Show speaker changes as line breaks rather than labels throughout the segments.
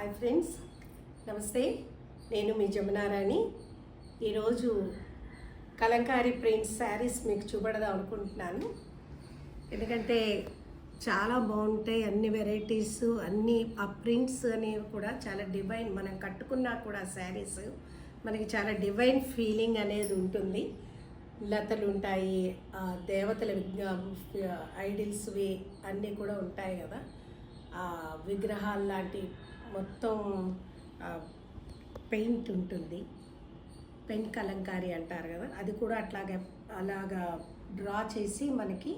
Hi friends నమస్తే. నేను మీ జమునారాణి. ఈరోజు కలంకారీ ప్రింట్స్ శారీస్ మీకు చూపడదాం అనుకుంటున్నాను. ఎందుకంటే చాలా బాగుంటాయి అన్ని వెరైటీస్ అన్ని ఆ ప్రింట్స్ అనేవి కూడా చాలా డివైన్ మనం కట్టుకున్నా కూడా శారీస్ మనకి చాలా డివైన్ ఫీలింగ్ అనేది ఉంటుంది. లతలు ఉంటాయి ఆ దేవతల ఐడిల్స్వి అన్నీ కూడా ఉంటాయి కదా. ఆ విగ్రహాలు లాంటి మొత్తం పెయింట్ ఉంటుంది. పెయింట్ కలంకారీ అంటారు కదా అది కూడా అట్లాగే అలాగా డ్రా చేసి మనకి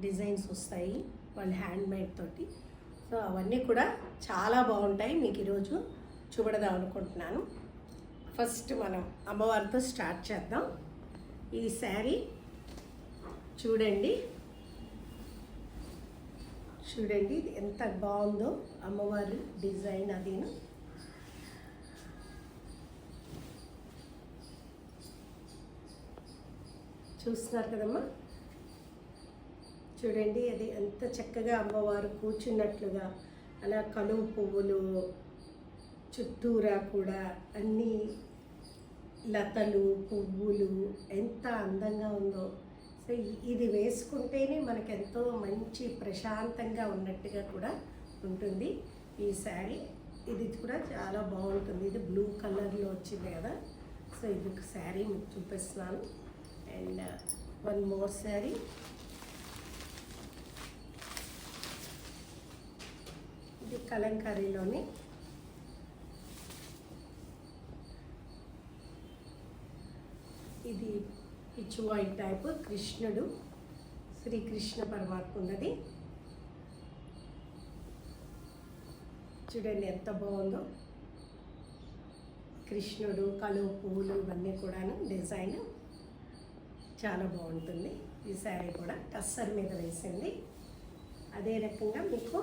డిజైన్స్ వస్తాయి వాళ్ళ హ్యాండ్ మేడ్ తోటి. సో అవన్నీ కూడా చాలా బాగుంటాయి. మీకు ఈరోజు చూడదాం అనుకుంటున్నాను. ఫస్ట్ మనం అమ్మవారితో స్టార్ట్ చేద్దాం. ఈ శారీ చూడండి. చూడండి ఎంత బాగుందో అమ్మవారి డిజైన్ అదిను. చూస్తున్నారు కదమ్మా? చూడండి అది ఎంత చక్కగా అమ్మవారు కూర్చున్నట్లుగా అలా కలువు పువ్వులు చుట్టూరా కూడా అన్నీ లతలు పువ్వులు ఎంత అందంగా ఉందో. సో ఇది వేసుకుంటేనే మనకు ఎంతో మంచి ప్రశాంతంగా ఉన్నట్టుగా కూడా ఉంటుంది ఈ శారీ. ఇది కూడా చాలా బాగుంటుంది. ఇది బ్లూ కలర్లో వచ్చింది కదా. సో ఇది ఒక శారీ మీకు చూపిస్తున్నాను. And one more sari. ఇది కలంకారీలోని. ఇది పిచ్చు వైట్ టైప్ కృష్ణుడు శ్రీకృష్ణ పరమాత్మ ఉన్నది. చూడండి ఎంత బాగుందో. కృష్ణుడు కలువ పువ్వులు ఇవన్నీ కూడాను డిజైన్ చాలా బాగుంటుంది. ఈ శారీ కూడా టస్సర్ మీద వేసింది. అదే రకంగా మీకు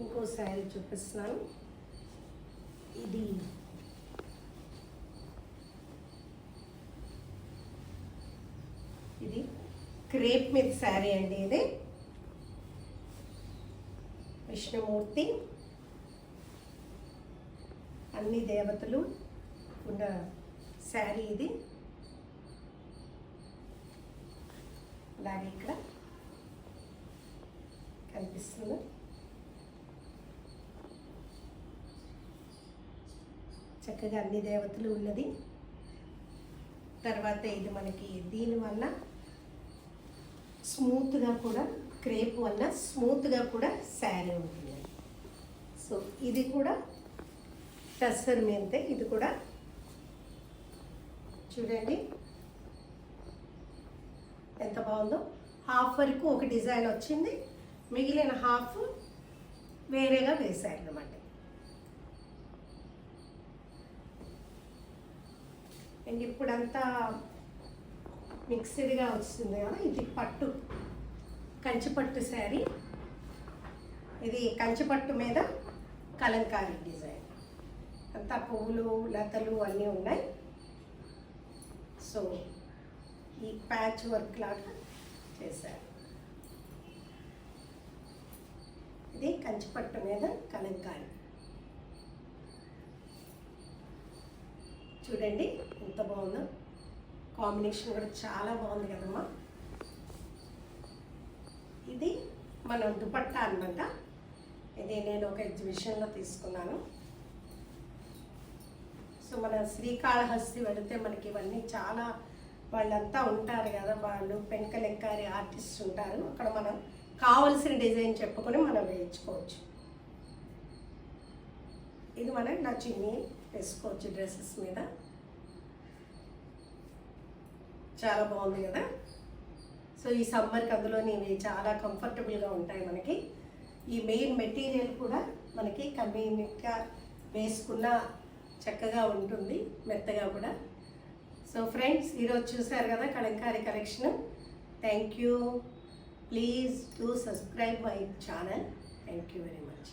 ఇంకో శారీ చూపిస్తున్నాను. ఇది ఇది క్రేప్ మీద శారీ అండి ఇది. విష్ణుమూర్తి అన్ని దేవతలు ఉన్న శారీ ఇది. అలాగే ఇక్కడ కనిపిస్తుంది. చక్కగా అన్ని దేవతలు ఉన్నది. తర్వాత ఇది మనకి దీనివల్ల స్మూత్గా కూడా క్రేప్ వల్ల స్మూత్గా కూడా శారీ ఉంటుంది. సో ఇది కూడా టస్సర్ మెంతే ఇది కూడా చూడండి. ఎంత బాగుందో. హాఫ్ వరకు ఒక డిజైన్ వచ్చింది. మిగిలిన హాఫ్ వేరేగా వేశారు అనమాట అండ్ ఇప్పుడంతా మిక్స్డ్గా వస్తుంది కదా ఇది పట్టు. కంచిపట్టు శారీ. ఇది కంచిపట్టు మీద కలంకారీ డిజైన్. అంతా పువ్వులు లతలు అన్నీ ఉన్నాయి. సో ఈ ప్యాచ్ వర్క్ లాగా చేశారు. ఇది కంచిపట్టు మీద కలంకారీ. చూడండి ఎంత బాగుందో. కాంబినేషన్ కూడా చాలా బాగుంది కదమ్మా. ఇది మన దుపట్టా అన్నమాట. ఇది నేను ఒక ఎగ్జిబిషన్లో తీసుకున్నాను. సో మన శ్రీకాళహస్తి వెళితే మనకి ఇవన్నీ చాలా వాళ్ళంతా ఉంటారు కదా వాళ్ళు పెంకలెక్కారి ఆర్టిస్ట్ ఉంటారు. అక్కడ మనం కావలసిన డిజైన్ చెప్పుకొని మనం వేయించుకోవచ్చు. ఇది మనం నా చిన్ని వేసుకోవచ్చు డ్రెస్సెస్ మీద. చాలా బాగుంది కదా. సో ఈ సమ్మర్కి అందులోని ఇవి చాలా కంఫర్టబుల్గా ఉంటాయి మనకి. ఈ మెయిన్ మెటీరియల్ కూడా మనకి కన్వీనియంట్గా వేసుకున్న చక్కగా ఉంటుంది మెత్తగా కూడా. సో ఫ్రెండ్స్ ఈరోజు చూసారు కదా Kalamkari collection. Thank you please do subscribe my channel. Thank you very much.